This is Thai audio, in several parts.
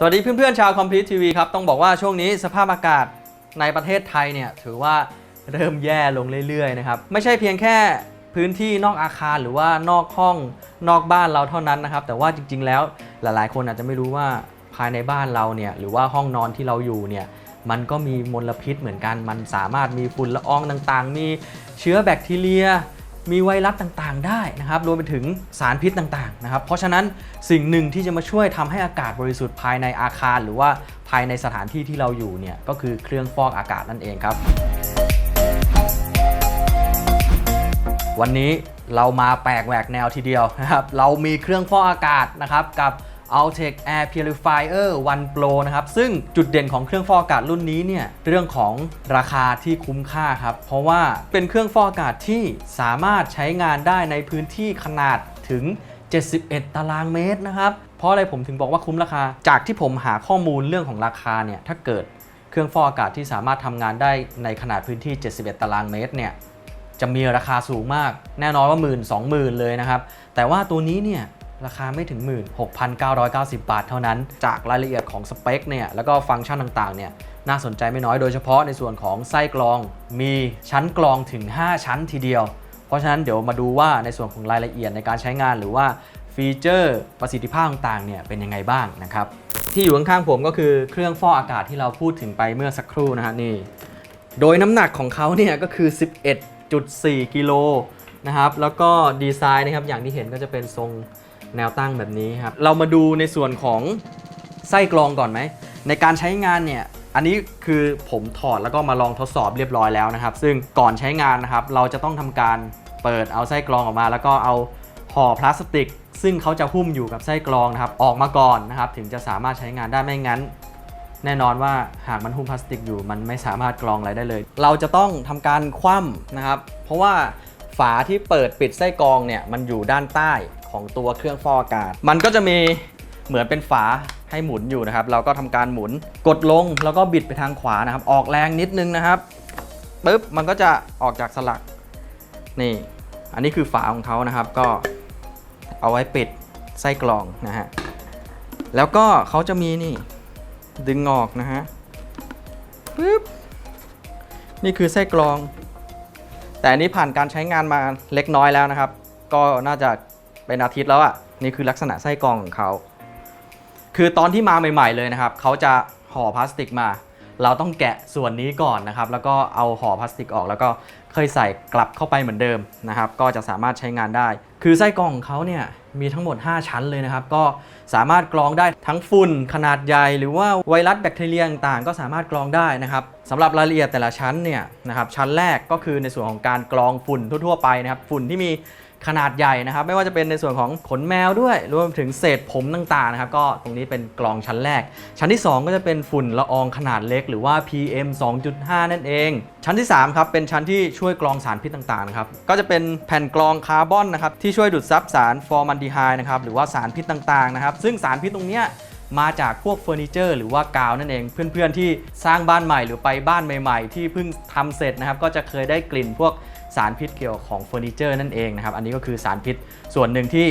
สวัสดีเพื่อนๆชาวคอมพิวทีวีครับต้องบอกว่าช่วงนี้สภาพอากาศในประเทศไทยเนี่ยถือว่าเริ่มแย่ลงเรื่อยๆนะครับไม่ใช่เพียงแค่พื้นที่นอกอาคารหรือว่านอกห้องนอกบ้านเราเท่านั้นนะครับแต่ว่าจริงๆแล้วหลายๆ คนอาจจะไม่รู้ว่าภายในบ้านเราเนี่ยหรือว่าห้องนอนที่เราอยู่เนี่ยมันก็มีมลพิษเหมือนกัน มันสามารถมีฝุ่นละอองต่างๆ มีเชื้อแบคทีเรีย มีไวรัสต่างๆ ได้นะครับรวมไปถึงสารพิษต่างๆนะครับเพราะฉะนั้นสิ่งหนึ่งที่จะมาช่วยทำให้อากาศบริสุทธิ์ภายในอาคาร หรือว่าภายในสถานที่ที่เราอยู่เนี่ยก็คือเครื่องฟอกอากาศนั่นเองครับ วันนี้เรามาแปลกแหวกแนวทีเดียวนะครับเรามีเครื่องฟอกอากาศนะครับกับ Altec Air Purifier One Pro นะครับ ซึ่งจุดเด่นของเครื่องฟอกอากาศรุ่นนี้เนี่ยเรื่องของราคาที่คุ้มค่าครับ เพราะว่าเป็นเครื่องฟอกอากาศที่สามารถใช้งานได้ในพื้นที่ขนาดถึง 71 ตารางเมตรนะครับ เพราะอะไรผมถึงบอกว่าคุ้มราคา จากที่ผมหาข้อมูลเรื่องของราคาเนี่ยถ้าเกิดเครื่องฟอกอากาศที่สามารถทำงานได้ในขนาดพื้นที่ 71 ตารางเมตรเนี่ยจะมีราคาสูงมาก แน่นอนว่าหมื่นสองหมื่นเลยนะครับ แต่ว่าตัวนี้เนี่ย ราคาไม่ถึงหมื่น6,990 บาทเท่านั้น จากรายละเอียดของสเปคเนี่ยแล้วก็ฟังก์ชันต่างๆเนี่ยน่าสนใจไม่น้อยโดยเฉพาะในส่วนของไส้กรองมีชั้นกรองถึง 5 ชั้นทีเดียว เพราะฉะนั้นเดี๋ยวมาดูว่าในส่วนของรายละเอียดในการใช้งานหรือว่าฟีเจอร์ประสิทธิภาพต่างๆเนี่ยเป็นยังไงบ้างนะครับ ที่อยู่ข้างๆผมก็คือเครื่องฟอกอากาศที่เราพูดถึงไปเมื่อสักครู่นะฮะนี่โดยน้ำหนักของเขาเนี่ยก็คือ 11.4 กิโลนะครับแล้วก็ดีไซน์นะครับอย่างที่เห็นก็จะเป็นทรง แนวตั้งแบบนี้ครับ เรามาดูในส่วนของไส้กรองก่อนไหม ในการใช้งานเนี่ย อันนี้คือผมถอดแล้วก็มาลองทดสอบเรียบร้อยแล้วนะครับ ซึ่งก่อนใช้งานนะครับ เราจะต้องทำการเปิดเอาไส้กรองออกมา แล้วก็เอาห่อพลาสติก ซึ่งเขาจะหุ้มอยู่กับไส้กรองนะครับ ออกมาก่อนนะครับ ถึงจะสามารถใช้งานได้ไม่งั้น แน่นอนว่าหากมันหุ้มพลาสติกอยู่ มันไม่สามารถกรองอะไรได้เลย เราจะต้องทำการคว่ำนะครับ เพราะว่าฝาที่เปิดปิดไส้กรองเนี่ยมันอยู่ด้านใต้ ของตัวเครื่องฟอกอากาศ มันก็จะมีเหมือนเป็นฝาให้หมุนอยู่นะครับ เราก็ทำการหมุนกดลงแล้วก็บิดไปทางขวานะครับ ออกแรงนิดนึงนะครับปุ๊บมันก็จะออกจากสลักนี่ อันนี้คือฝาของเขานะครับ ก็เอาไว้ปิดไส้กรองนะฮะแล้วก็เขาจะมีนี่ดึงออกนะฮะปึ๊บนี่คือไส้กรอง แต่อันนี้ผ่านการใช้งานมาเล็กน้อยแล้วนะครับ ก็น่าจะ เป็นอาทิตย์แล้วอะ่ะนี่คือลักษณะไส้กรองของเขา คือตอนที่มาใหม่ๆเลยนะครับเขาจะห่อพลาสติกมา เราต้องแกะส่วนนี้ก่อนนะครับ แล้วก็เอาห่อพลาสติกออก แล้วก็เคยใส่กลับเข้าไปเหมือนเดิมนะครับ ก็จะสามารถใช้งานได้ คือไส้กรองของเขาเนี่ยมีทั้งหมด 5 ชั้นเลยนะครับ ก็สามารถกรองได้ทั้งฝุ่นขนาดใหญ่หรือว่าไวรัสแบคทีเรียต่างๆก็สามารถกรองได้นะครับสำหรับรายละเอียดแต่ละชั้นเนี่ยนะครับชั้นแรกก็คือในส่วนของการกรองฝุ่นทั่วๆไปนะครับฝุ่นที่มี ขนาดใหญ่นะครับ ไม่ว่าจะเป็นในส่วนของขนแมวด้วย รวมถึงเศษผมต่างๆนะครับ ก็ตรงนี้เป็นกรองชั้นแรก ชั้นที่ 2 ก็จะเป็นฝุ่นละอองขนาดเล็กหรือว่า PM 2.5 นั่นเอง ชั้นที่3ครับเป็นชั้นที่ช่วยกรองสารพิษต่างๆนะครับก็จะเป็นแผ่นกรองคาร์บอนนะครับที่ช่วยดูดซับสารฟอร์มันดีไฮด์นะครับหรือว่าสารพิษต่างๆนะครับซึ่งสารพิษตรงเนี้ยมาจากพวกเฟอร์นิเจอร์หรือว่ากาวนั่นเอง เพื่อนๆที่สร้างบ้านใหม่หรือไปบ้านใหม่ ๆ ที่เพิ่งทำเสร็จนะครับก็จะเคยได้กลิ่นพวก สารพิษเกี่ยวของเฟอร์นิเจอร์นั่นเองนะครับ อันนี้ก็คือสารพิษส่วนหนึ่งที่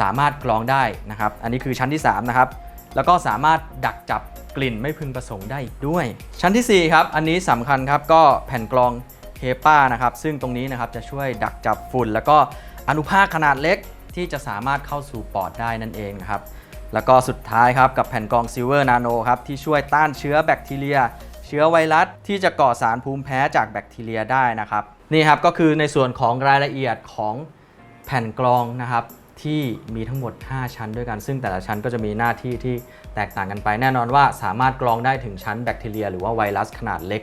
สามารถกรองได้นะครับ อันนี้คือชั้นที่3นะครับ แล้วก็สามารถดักจับกลิ่นไม่พึงประสงค์ได้อีกด้วย ชั้นทีสี่4ครับอันนี้สำคัญครับก็แผ่นกรองเฮป้านะครับ ซึ่งตรงนี้นะครับจะช่วยดักจับฝุ่น แล้วก็อนุภาคขนาดเล็กที่จะสามารถเข้าสู่ปอดได้นั่นเองนะครับ แล้วก็สุดท้ายครับกับแผ่นกรองซิลเวอร์นาโนครับที่ช่วยต้านเชื้อแบคทีเรีย เชื้อไวรัสที่จะก่อสารภูมิแพ้จากแบคทีเรียได้นะครับ นี่ครับก็คือในส่วนของรายละเอียดของแผ่นกรองนะครับที่มีทั้งหมด 5 ชั้นด้วยกัน ซึ่งแต่ละชั้นก็จะมีหน้าที่ที่แตกต่างกันไป แน่นอนว่าสามารถกรองได้ถึงชั้นแบคทีเรีย หรือว่าไวรัสขนาดเล็ก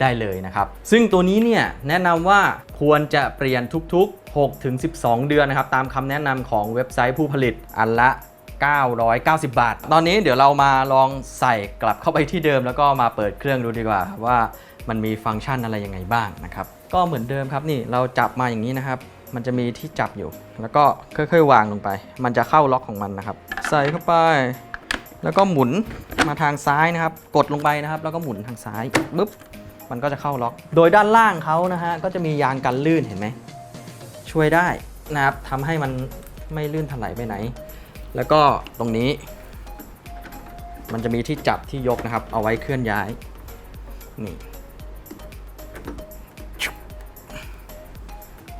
ได้เลยนะครับ ซึ่งตัวนี้เนี่ยแนะนำว่าควรจะเปลี่ยนทุกๆ 6-12 เดือนนะครับ ตามคำแนะนำของเว็บไซต์ผู้ผลิตอันละ 990 บาท ตอนนี้เดี๋ยวเรามาลองใส่กลับเข้าไปที่เดิม แล้วก็มาเปิดเครื่องดูดีกว่าว่า มันมีฟังก์ชันอะไรยังไงบ้างนะครับ ก็เหมือนเดิมครับนี่เราจับมาอย่างนี้นะครับ มันจะมีที่จับอยู่ แล้วก็ค่อยๆวางลงไป มันจะเข้าล็อกของมันนะครับ ใส่เข้าไป แล้วก็หมุนมาทางซ้ายนะครับ กดลงไปนะครับ แล้วก็หมุนทางซ้ายปึ๊บมันก็จะเข้าล็อก โดยด้านล่างเขานะฮะก็จะมียางกันลื่นเห็นไหมช่วยได้นะครับทำให้มันไม่ลื่นถลายไปไหน แล้วก็ตรงนี้ มันจะมีที่จับที่ยกนะครับ เอาไว้เคลื่อนย้ายนี่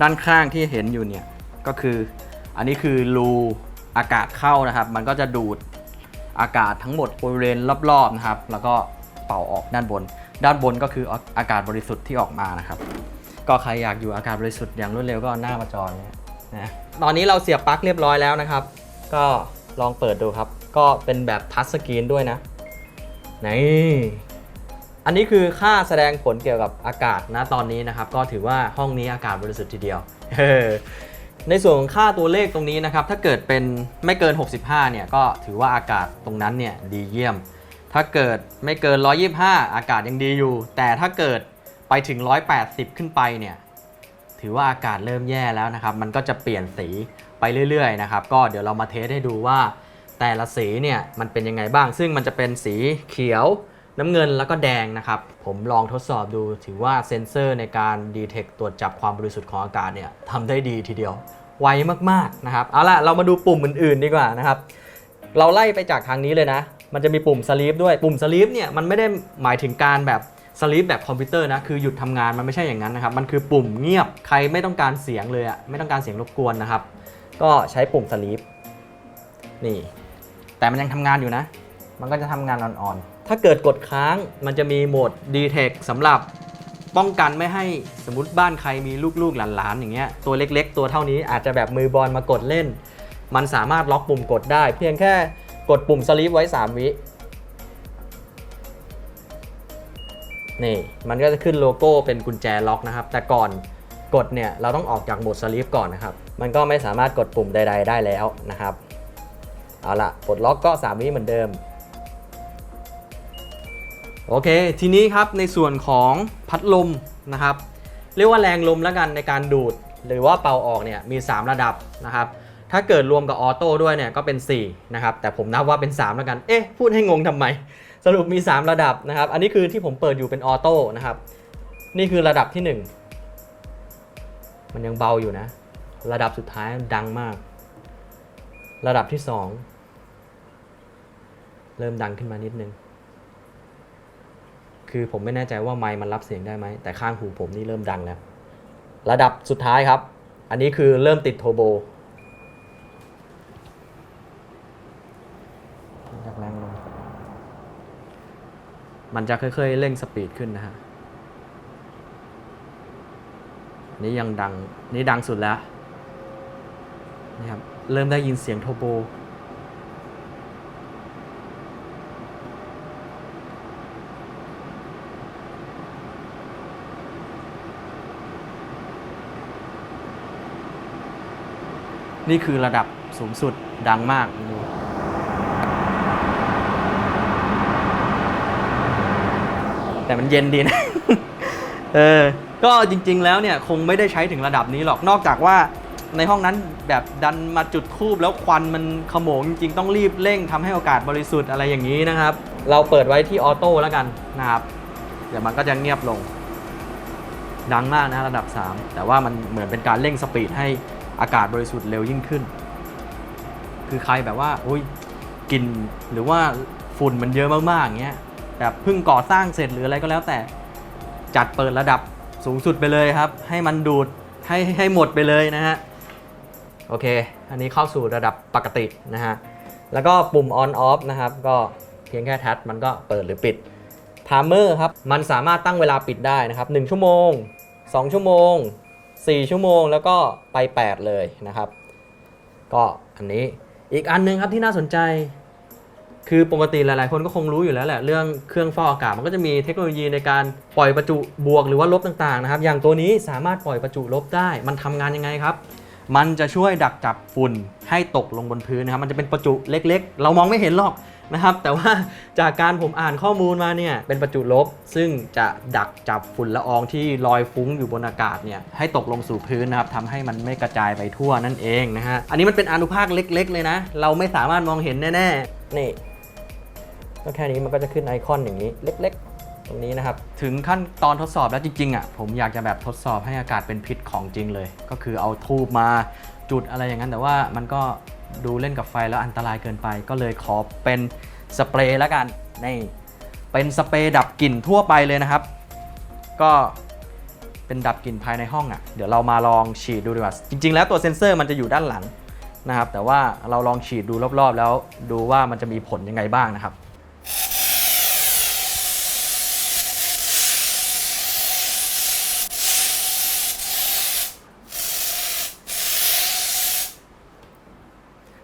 ด้านข้างที่เห็นอยู่เนี่ยก็คืออันนี้คือรูอากาศเข้านะครับ มันก็จะดูดอากาศทั้งหมดบริเวณรอบๆนะครับ แล้วก็เป่าออกด้านบน ด้านบนก็คืออากาศบริสุทธิ์ที่ออกมานะครับ ก็ใครอยากอยู่อากาศบริสุทธิ์อย่างรวดเร็วก็หน้ามาจออย่างเงี้นะตอนนี้เราเสียบปลั๊กเรียบร้อยแล้วนะครับ ก็ลองเปิดดูครับ ก็เป็นแบบทัชสกรีนด้วยนะนี่ อันนี้คือค่าแสดงผลเกี่ยวกับอากาศนะตอนนี้นะครับ ก็ถือว่าห้องนี้อากาศบริสุทธิ์ทีเดียว ในส่วนของค่าตัวเลขตรงนี้นะครับ ถ้าเกิดเป็นไม่เกิน 65 เนี่ย ก็ถือว่าอากาศตรงนั้นเนี่ยดีเยี่ยม ถ้าเกิดไม่เกิน 125 อากาศยังดีอยู่ แต่ถ้าเกิดไปถึง 180 ขึ้นไปเนี่ย ถือว่าอากาศเริ่มแย่แล้วนะครับ มันก็จะเปลี่ยนสีไปเรื่อยๆนะครับ ก็เดี๋ยวเรามาเทสให้ดูว่าแต่ละสีเนี่ยมันเป็นยังไงบ้าง ซึ่งมันจะเป็นสีเขียว น้ำเงินแล้วก็แดงนะครับ ผมลองทดสอบดูถือว่าเซ็นเซอร์ในการดีเทคตรวจจับความบริสุทธิ์ของอากาศเนี่ยทำได้ดีทีเดียว ไวมากๆนะครับ เอาล่ะ เรามาดูปุ่มอื่นๆดีกว่านะครับ เราไล่ไปจากทางนี้เลยนะ มันจะมีปุ่มสลีปด้วยปุ่มสลีปเนี่ยมันไม่ได้หมายถึงการแบบสลีปแบบคอมพิวเตอร์นะคือหยุดทำงานมันไม่ใช่อย่างนั้นนะครับ มันคือปุ่มเงียบใครไม่ต้องการเสียงเลยอะไม่ต้องการเสียงรบกวนนะครับ ก็ใช้ปุ่มสลีปนี่ แต่มันยังทำงานอยู่นะ มันก็จะทำงานอ่อนๆ ถ้าเกิดกดค้างมันจะมีโหมด Detect สำหรับป้องกันไม่ให้สมมติบ้านใครมีลูกๆหลานๆอย่างเงี้ยตัวเล็ก ๆ ตัวเท่านี้อาจจะแบบมือบอลมากดเล่น มันสามารถล็อกปุ่มกดได้ เพียงแค่กดปุ่มสลีปไว้ 3 วินี่มันก็จะขึ้นโลโก้เป็นกุญแจล็อกนะครับ แต่ก่อนกดเนี่ยเราต้องออกจากโหมดสลีปก่อนนะครับ มันก็ไม่สามารถกดปุ่มใด ๆ ได้แล้วนะครับ เอาละปลดล็อกก็ 3 วิเหมือนเดิม โอเค ทีนี้ครับในส่วนของพัดลมนะครับ เรียกว่าแรงลมแล้วกันในการดูด หรือว่าเป่าออกเนี่ยมี 3 ระดับนะครับ ถ้าเกิดรวมกับออโต้ด้วยเนี่ยก็เป็น4นะครับแต่ผมนับว่าเป็น 3 แล้วกัน เอ๊ะพูดให้งงทำไม สรุปมี 3 ระดับนะครับ อันนี้คือที่ผมเปิดอยู่เป็นออโต้นะครับ นี่คือระดับที่ 1 มันยังเบาอยู่นะ ระดับสุดท้ายดังมาก ระดับที่ 2 เริ่มดังขึ้นมานิดนึง คือผมไม่แน่ใจว่าไมค์มันรับเสียงได้ไหม แต่ข้างหูผมนี่เริ่มดังแล้ว ระดับสุดท้ายครับ อันนี้คือเริ่มติดโทโบจากแรงลมมันจะค่อยๆเร่งสปีดขึ้นนะฮะนี่ยังดัง นี่ดังสุดแล้วนี่ครับ เริ่มได้ยินเสียงโทโบ นี่คือระดับสูงสุดดังมากดูแต่มันเย็นดีนะ เออ ก็จริง ๆ แล้วเนี่ยคงไม่ได้ใช้ถึงระดับนี้หรอก นอกจากว่าในห้องนั้นแบบดันมาจุดทูบแล้วควันมันขโมงจริงๆต้องรีบเร่งทำให้โอกาสบริสุทธิ์อะไรอย่างนี้นะครับ เราเปิดไว้ที่ออโต้แล้วกันนะครับ เดี๋ยวมันก็จะเงียบลง ดังมากนะระดับ 3 แต่ว่ามันเหมือนเป็นการเร่งสปีดให้ อากาศบริสุทธิ์เร็วยิ่งขึ้น คือใครแบบว่าอุ้ยกลิ่นหรือว่าฝุ่นมันเยอะมากๆอย่างเงี้ยแบบเพิ่งก่อสร้างเสร็จหรืออะไรก็แล้วแต่ จัดเปิดระดับสูงสุดไปเลยครับ ให้มันดูดให้ให้หมดไปเลยนะฮะโอเค อันนี้เข้าสู่ระดับปกตินะฮะ แล้วก็ปุ่ม on off นะครับ ก็เพียงแค่แทัชมันก็เปิดหรือปิดไทม์เมอร์ครับ มันสามารถตั้งเวลาปิดได้นะครับ 1 ชั่วโมง 2 ชั่วโมง 4 ชั่วโมงแล้วก็ไป 8 เลยนะครับ ก็อันนี้อีกอันหนึงครับที่น่าสนใจ คือปกติหลาย ๆ คนก็คงรู้อยู่แล้วแหละเรื่องเครื่องฟอกอากาศมันก็จะมีเทคโนโลยีในการปล่อยประจุบวกหรือว่าลบต่างๆนะครับ อย่างตัวนี้สามารถปล่อยประจุลบได้ มันทำงานยังไงครับ มันจะช่วยดักจับฝุ่นให้ตกลงบนพื้นนะครับ มันจะเป็นประจุเล็ก ๆ เรามองไม่เห็นหรอก นะครับ แต่ว่าจากการผมอ่านข้อมูลมาเนี่ยเป็นประจุลบ ซึ่งจะดักจับฝุ่นละอองที่ลอยฟุ้งอยู่บนอากาศเนี่ยให้ตกลงสู่พื้นนะครับทำให้มันไม่กระจายไปทั่วนั่นเองนะฮะอันนี้มันเป็นอนุภาคเล็ก ๆ เลยนะ เราไม่สามารถมองเห็นแน่ๆนี่ก็แค่นี้มันก็จะขึ้นไอคอนอย่างนี้เล็ก ๆตรงนี้นะครับถึงขั้นตอนทดสอบแล้วจริงๆอะผมอยากจะแบบทดสอบให้อากาศเป็นพิษของจริงเลย ก็คือเอาทูบมาจุดอะไรอย่างนั้นแต่ว่ามันก็ ดูเล่นกับไฟแล้วอันตรายเกินไป ก็เลยขอเป็นสเปรย์แล้วกันนี่เป็นสเปรย์ดับกลิ่นทั่วไปเลยนะครับ ก็เป็นดับกลิ่นภายในห้องอะ่ะเดี๋ยวเรามาลองฉีดดูดีกว่าจริง ๆ แล้วตัวเซ็นเซอร์มันจะอยู่ด้านหลังนะครับ แต่ว่าเราลองฉีดดูรอบๆ แล้วดูว่ามันจะมีผลยังไงบ้างนะครับ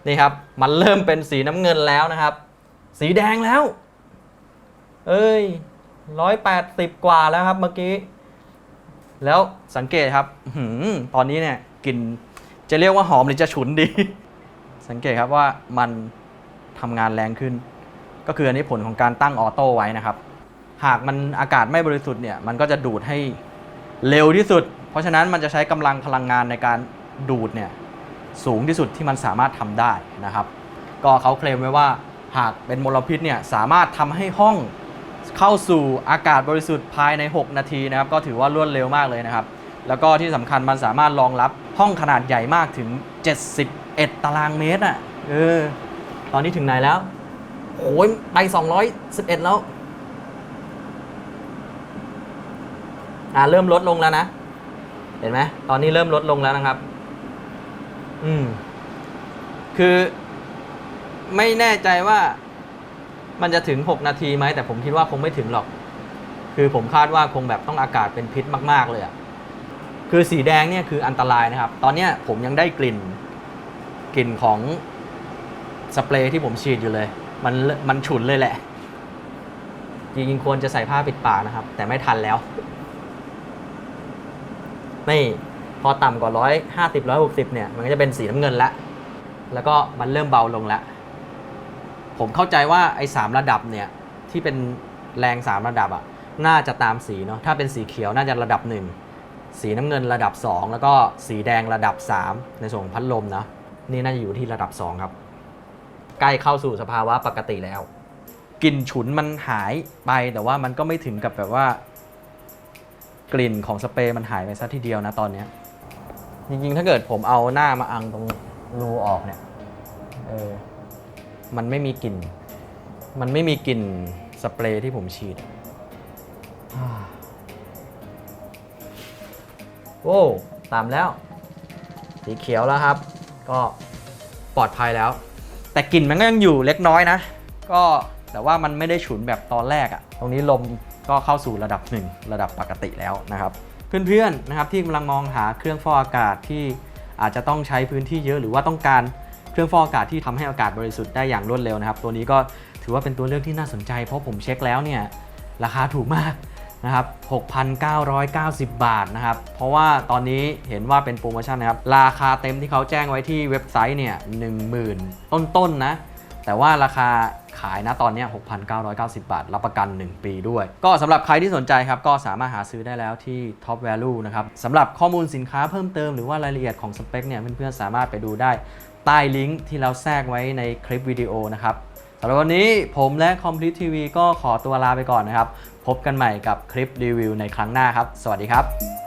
นี่ครับ มันเริ่มเป็นสีน้ำเงินแล้วนะครับ สีแดงแล้ว เอ้ยร้อยแปดสิบกว่าแล้วครับเมื่อกี้ แล้วสังเกตครับหือตอนนี้เนี่ยกลิ่นจะเรียกว่าหอมหรือจะฉุนดี สังเกตครับว่ามันทำงานแรงขึ้น ก็คืออันนี้ผลของการตั้งออโต้ไว้นะครับ หากมันอากาศไม่บริสุทธิ์เนี่ย มันก็จะดูดให้เร็วที่สุด เพราะฉะนั้นมันจะใช้กำลังพลังงานในการดูดเนี่ย สูงที่สุดที่มันสามารถทำได้นะครับ ก็เขาเคลมไว้ว่าหากเป็นมลพิษเนี่ยสามารถทำให้ห้องเข้าสู่อากาศบริสุทธิ์ภายใน 6 นาทีนะครับ ก็ถือว่ารวดเร็วมากเลยนะครับ แล้วก็ที่สำคัญมันสามารถรองรับห้องขนาดใหญ่มากถึง 71 ตารางเมตรอะเออตอนนี้ถึงไหนแล้วโอ้ยไป 211 แล้วอ่าเริ่มลดลงแล้วนะ เห็นไหมตอนนี้เริ่มลดลงแล้วนะครับ อืม คือไม่แน่ใจว่ามันจะถึง 6 นาทีไหม แต่ผมคิดว่าคงไม่ถึงหรอก คือผมคาดว่าคงแบบต้องอากาศเป็นพิษมากๆ เลยอะคือสีแดงเนี่ยคืออันตรายนะครับ ตอนเนี้ยผมยังได้กลิ่น กลิ่นของสเปรย์ที่ผมฉีดอยู่เลย มันมันฉุนเลยแหละ จริงๆควรจะใส่ผ้าปิดปากนะครับ แต่ไม่ทันแล้ว นี่ พอต่ำกว่าร้อยห้าสิบร้อยหกสิบเนี่ยมันก็จะเป็นสีน้ำเงินละแล้วก็มันเริ่มเบาลงแล้วผมเข้าใจว่าไอ้สามระดับเนี่ยที่เป็นแรงสามระดับอะ่ะน่าจะตามสีเนาะถ้าเป็นสีเขียวน่าจะระดับหนึ่งสีน้ำเงินระดับ 2 แล้วก็สีแดงระดับ 3 ในส่วนของพัดลมนะนี่น่าจะอยู่ที่ระดับ 2 ครับ ใกล้เข้าสู่สภาวะปกติแล้วกลิ่นฉุนมันหายไปแต่ว่ามันก็ไม่ถึงกับแบบว่า กลิ่นของสเปรย์มันหายไปซะทีเดียวนะตอนเนี้ย จริงๆ ถ้าเกิดผมเอาหน้ามาอังตรงรูออกเนี่ย เออ มันไม่มีกลิ่น มันไม่มีกลิ่นสเปรย์ที่ผมฉีด โอ้ตามแล้ว สีเขียวแล้วครับ ก็ปลอดภัยแล้ว แต่กลิ่นมันก็ยังอยู่เล็กน้อยนะ ก็แต่ว่ามันไม่ได้ฉุนแบบตอนแรกอะตรงนี้ลมก็เข้าสู่ระดับหนึ่งระดับปกติแล้วนะครับ เพื่อนๆนะครับที่กำลังมองหาเครื่องฟอกอากาศที่อาจจะต้องใช้พื้นที่เยอะหรือว่าต้องการเครื่องฟอกอากาศที่ทำให้อากาศบริสุทธิ์ได้อย่างรวดเร็วนะครับ ตัวนี้ก็ถือว่าเป็นตัวเลือกที่น่าสนใจ เพราะผมเช็คแล้วเนี่ยราคาถูกมากนะครับ 6,990 บาทนะครับ เพราะว่าตอนนี้เห็นว่าเป็นโปรโมชั่นนะครับ ราคาเต็มที่เขาแจ้งไว้ที่เว็บไซต์เนี่ย 10,000 ต้นๆนะ แต่ว่าราคาขายนะตอนนี้6,990 บาท รับประกัน 1 ปีด้วย ก็สำหรับใครที่สนใจครับ ก็สามารถหาซื้อได้แล้วที่ Top Value นะครับสำหรับข้อมูลสินค้าเพิ่มเติมหรือว่ารายละเอียดของสเปคเนี่ยเพื่อนๆสามารถไปดูได้ใต้ลิงก์ที่เราแทรกไว้ในคลิปวิดีโอนะครับสำหรับวันนี้ผมและ Complete TV ก็ขอตัวลาไปก่อนนะครับ พบกันใหม่กับคลิปรีวิวในครั้งหน้าครับ สวัสดีครับ